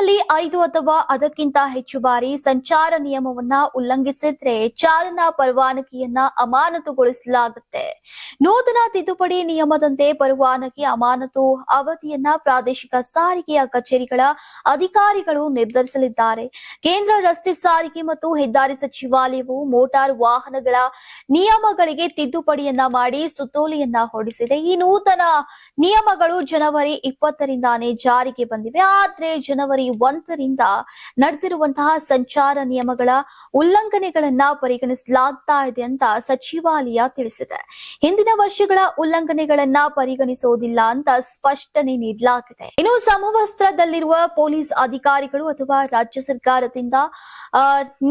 ವರ್ಷದಲ್ಲಿ ಐದು ಅಥವಾ ಅದಕ್ಕಿಂತ ಹೆಚ್ಚು ಬಾರಿ ಸಂಚಾರ ನಿಯಮವನ್ನ ಉಲ್ಲಂಘಿಸಿದ್ರೆ ಚಾಲನಾ ಪರವಾನಗಿಯನ್ನ ಅಮಾನತುಗೊಳಿಸಲಾಗುತ್ತೆ. ನೂತನ ತಿದ್ದುಪಡಿ ನಿಯಮದಂತೆ ಪರವಾನಗಿ, ಅಮಾನತು ಅವಧಿಯನ್ನ ಪ್ರಾದೇಶಿಕ ಸಾರಿಗೆಯ ಕಚೇರಿಗಳ ಅಧಿಕಾರಿಗಳು ನಿರ್ಧರಿಸಲಿದ್ದಾರೆ. ಕೇಂದ್ರ ರಸ್ತೆ ಸಾರಿಗೆ ಮತ್ತು ಹೆದ್ದಾರಿ ಸಚಿವಾಲಯವು ಮೋಟಾರ್ ವಾಹನಗಳ ನಿಯಮಗಳಿಗೆ ತಿದ್ದುಪಡಿಯನ್ನ ಮಾಡಿ ಸುತ್ತೋಲೆಯನ್ನ ಹೊರಡಿಸಿದೆ. ಈ ನೂತನ ನಿಯಮಗಳು ಜನವರಿ ಇಪ್ಪತ್ತರಿಂದಾನೇ ಜಾರಿಗೆ ಬಂದಿವೆ. ಆದ್ರೆ ಜನವರಿ ಒಂದರಿಂದ ನಡೆದಿರುವಂತಹ ಸಂಚಾರ ನಿಯಮಗಳ ಉಲ್ಲಂಘನೆಗಳನ್ನ ಪರಿಗಣಿಸಲಾಗ್ತಾ ಇದೆ ಅಂತ ಸಚಿವಾಲಯ ತಿಳಿಸಿದೆ. ಹಿಂದಿನ ವರ್ಷಗಳ ಉಲ್ಲಂಘನೆಗಳನ್ನ ಪರಿಗಣಿಸೋದಿಲ್ಲ ಅಂತ ಸ್ಪಷ್ಟನೆ ನೀಡಲಾಗಿದೆ. ಇನ್ನು ಸಮವಸ್ತ್ರದಲ್ಲಿರುವ ಪೊಲೀಸ್ ಅಧಿಕಾರಿಗಳು ಅಥವಾ ರಾಜ್ಯ ಸರ್ಕಾರದಿಂದ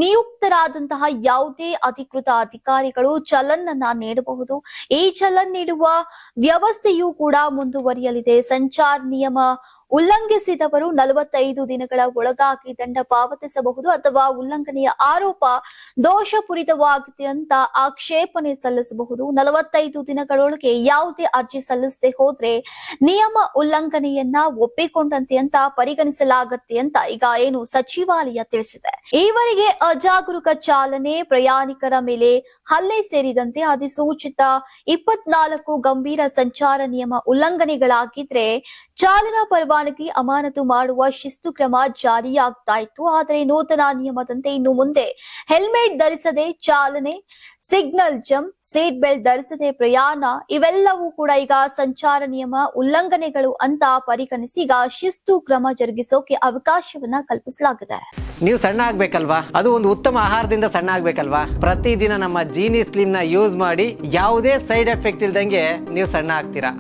ನಿಯುಕ್ತರಾದಂತಹ ಯಾವುದೇ ಅಧಿಕೃತ ಅಧಿಕಾರಿಗಳು ಚಲನ್ ಅನ್ನ ನೀಡಬಹುದು. ಈ ಚಲನ್ ನೀಡುವ ವ್ಯವಸ್ಥೆಯೂ ಕೂಡ ಮುಂದುವರಿಯಲಿದೆ. ಸಂಚಾರ ನಿಯಮ ಉಲ್ಲಂಘಿಸಿದವರು ನಲವತ್ತೈದು ದಿನಗಳ ಒಳಗಾಗಿ ದಂಡ ಪಾವತಿಸಬಹುದು ಅಥವಾ ಉಲ್ಲಂಘನೆಯ ಆರೋಪ ದೋಷಪೂರಿತವಾಗಿದೆ ಅಂತ ಆಕ್ಷೇಪಣೆ ಸಲ್ಲಿಸಬಹುದು. ನಲವತ್ತೈದು ದಿನಗಳೊಳಗೆ ಯಾವುದೇ ಅರ್ಜಿ ಸಲ್ಲಿಸದೆ ಹೋದ್ರೆ ನಿಯಮ ಉಲ್ಲಂಘನೆಯನ್ನ ಒಪ್ಪಿಕೊಂಡಂತೆ ಅಂತ ಪರಿಗಣಿಸಲಾಗತ್ತೆ ಅಂತ ಈಗ ಏನು ಸಚಿವಾಲಯ ತಿಳಿಸಿದೆ. ಈವರೆಗೆ ಅಜಾಗರೂಕ ಚಾಲನೆ ಪ್ರಯಾಣಿಕರ ಮೇಲೆ ಹಲ್ಲೆ ಸೇರಿದಂತೆ ಅಧಿಸೂಚಿತ ಇಪ್ಪತ್ನಾಲ್ಕು ಗಂಭೀರ ಸಂಚಾರ ನಿಯಮ ಉಲ್ಲಂಘನೆಗಳಾಗಿದ್ರೆ ಚಾಲನಾ ಪರವಾನಗಿ ಅಮಾನತು ಮಾಡುವ ಶಿಸ್ತು ಕ್ರಮ ಜಾರಿಯಾಗ್ತಾ ಇತ್ತು ಆದರೆ ನೂತನ ನಿಯಮದಂತೆ ಇನ್ನು ಮುಂದೆ ಹೆಲ್ಮೆಟ್ ಧರಿಸದೆ ಚಾಲನೆ, ಸಿಗ್ನಲ್ ಜಂಪ್, ಸೀಟ್ ಬೆಲ್ಟ್ ಧರಿಸದೆ ಪ್ರಯಾಣ ಇವೆಲ್ಲವೂ ಕೂಡ ಈಗ ಸಂಚಾರ ನಿಯಮ ಉಲ್ಲಂಘನೆಗಳು ಅಂತ ಪರಿಗಣಿಸಿ ಈಗ ಶಿಸ್ತು ಕ್ರಮ ಜರುಗಿಸೋಕೆ ಅವಕಾಶವನ್ನ ಕಲ್ಪಿಸಲಾಗಿದೆ. ನೀವು ಸಣ್ಣ ಆಗ್ಬೇಕಲ್ವಾ? ಅದು ಒಂದು ಉತ್ತಮ ಆಹಾರದಿಂದ ಸಣ್ಣ ಆಗ್ಬೇಕಲ್ವಾ? ಪ್ರತಿದಿನ ನಮ್ಮ ಜೀನಿ ಸ್ಲಿಮ್ನ ಯೂಸ್ ಮಾಡಿ ಯಾವುದೇ ಸೈಡ್ ಎಫೆಕ್ಟ್ ಇಲ್ದಂಗೆ ನೀವು ಸಣ್ಣ ಆಗ್ತೀರಾ?